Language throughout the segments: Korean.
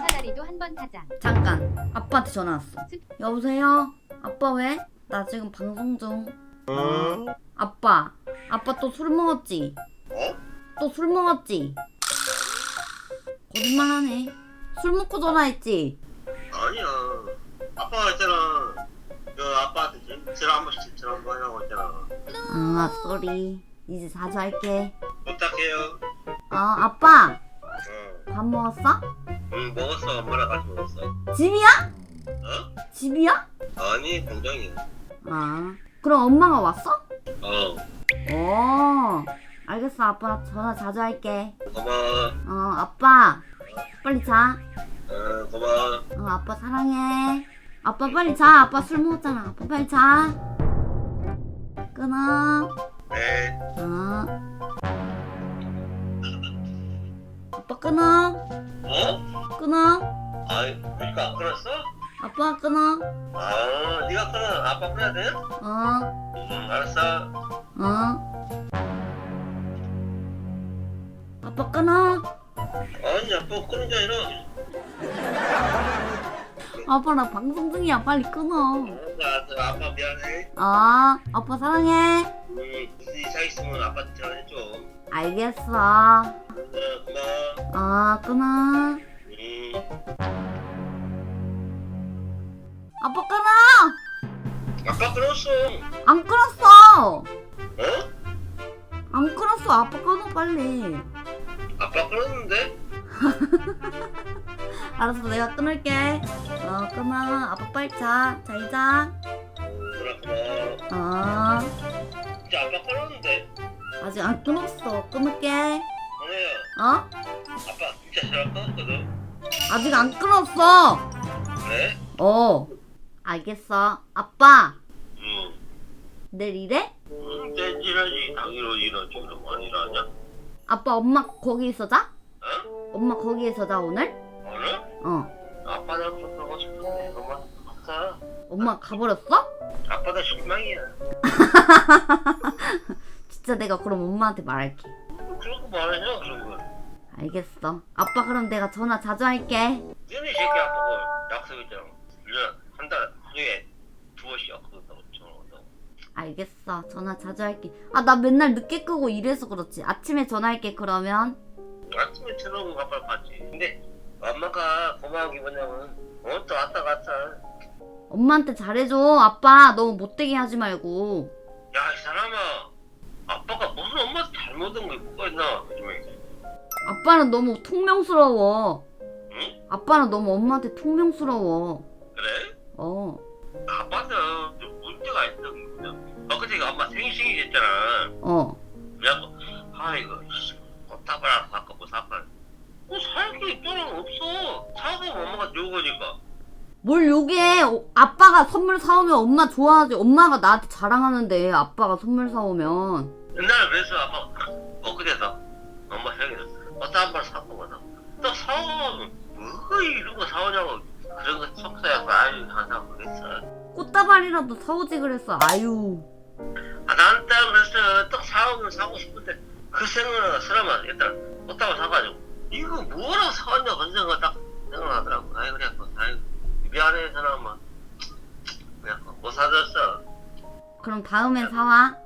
사다리도 한 번 타자. 잠깐 아빠한테 전화 왔어 여보세요? 아빠 왜? 나 지금 방송 중 어? 아빠 아빠 또 술 먹었지? 어? 또술 먹었지? 거짓말하네 술 먹고 전화했지? 아니야. 아빠가 있잖아. 그 아빠한테 지- 전화 한 번씩 전화 한번 하고 있잖아. 아 쏘리 이제 자주 할게 부탁해요. 어 아빠 어. 밥 먹었어? 응 먹었어. 엄마랑 같이 먹었어. 집이야? 어? 집이야? 아니 공장이야. 아 그럼 엄마가 왔어? 어. 어 알겠어 아빠 전화 자주 할게 고마워. 어 아빠 빨리 자 어 고마워. 어, 아빠 사랑해. 아빠 빨리 자. 아빠 술 먹었잖아. 아빠 빨리 자. 끊어. 네. 어. 아빠 끊어. 어? 아이 우리가 안 끊었어? 아빠 끊어. 아 네가 끊어. 아빠 끊어야 돼? 어. 응 알았어. 어. 아빠 끊어. 아니 아빠 끊는 게 아니라. 아빠 나 방송 중이야. 빨리 끊어. 어, 알았어. 아빠 미안해. 어. 아빠 사랑해. 응 무슨 이사 있으면 아빠한테 전화해줘. 알겠어. 어 고마워. 어. 끊어. 응. 아빠 끊어. 아빠 끊었어. 안 끊었어. 어? 안 끊었어. 아빠 끊어 빨리. 아빠 끊었는데? 알았어, 내가 끊을게. 어, 끊어. 아빠 빨리 자. 잘 자. 응 그래 고마워. 어, 아빠 끊었는데? 아직 안 끊었어. 끊을게. 아니야. 어? 아빠 진짜 전화 끊었거든. 아직 안 끊었어. 그래? 어. 알겠어. 아빠, 응. 내일 일해? 응, 땡지라지. 당연히 일하지. 그럼 안 일하냐? 아빠, 엄마 거기에서 자? 어? 엄마 거기에서 자, 오늘? 오늘? 어. 아빠랑 좀 가고 싶은데 엄마 갔다. 엄마 가버렸어? 아빠가 실망이야. 진짜 내가 그럼 엄마한테 말할게. 그런 거 말하냐 그런 거. 알겠어. 아빠, 그럼 내가 전화 자주 할게. 너네 새끼 아빠가 약속했잖아. 1년 한달 하루에 두 번씩 약속한다고 전화 온다고. 알겠어. 전화 자주 할게. 아, 나 맨날 늦게 끄고 이래서 그렇지. 아침에 전화할게, 그러면. 아침에 들어오고 아빠 봤지. 근데 엄마가 고마운 게 뭐냐면 어? 또 왔다 갔다. 엄마한테 잘해줘. 아빠, 너무 못되게 하지 말고. 야 이 사람아. 아빠가 무슨 엄마한테 잘못한 게 뭐가 있나? 요즘에. 아빠는 너무 통명스러워. 응? 아빠는 너무 엄마한테 통명스러워. 그래? 어. 아빠는 좀 문제가 있어. 그냥. 엊그제가 엄마 생신이랬잖아. 어. 그래갖고 아 이거 씨, 꽃다발 하나 살까 뭐 살까 뭐 살게 입장은 없어 사고 엄마가 요거니까 뭘 요게 어, 아빠가 선물 사오면 엄마 좋아하지. 엄마가 나한테 자랑하는데 아빠가 선물 사오면. 옛날에 그래서 아빠 엊그제서 엄마 사고 뭐다 또 사오면 뭐 이런 거 사오냐고 그런 거 속사야 아유 항상 그랬어 꽃다발이라도 사오지 그랬어. 아유. 아 나는 딱 그래서 딱 사오면 사고 싶은데 그 생각을 사람은 일단 꽃다발 사가지고 이거 뭐라고 사왔냐 그런 생각 딱 생각나더라고 아이 그래 아이 미안해 사람아 그냥 못 사줬어 그럼 다음엔 사와.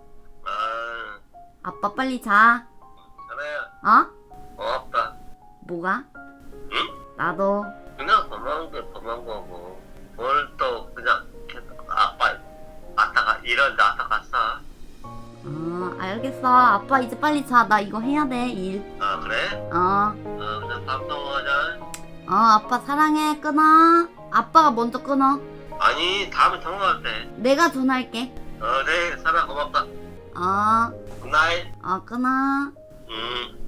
아 아빠 빨리 자. 사나야 어? 뭐가? 응? 나도. 그냥 고마운 게 고마운 거고 뭘 또 그냥 계속 아빠 왔다가 이런데 왔다 갔어 어, 알겠어. 아빠 이제 빨리 자. 나 이거 해야 돼. 일. 아 그래? 어. 어 그냥 밥 먹어가자 어, 아빠 사랑해. 끊어. 아빠가 먼저 끊어. 아니 다음에 통화할 때 내가 전화할게. 어, 네, 사라 고맙다. 어, 굿나잇. 어, 끊어. 음.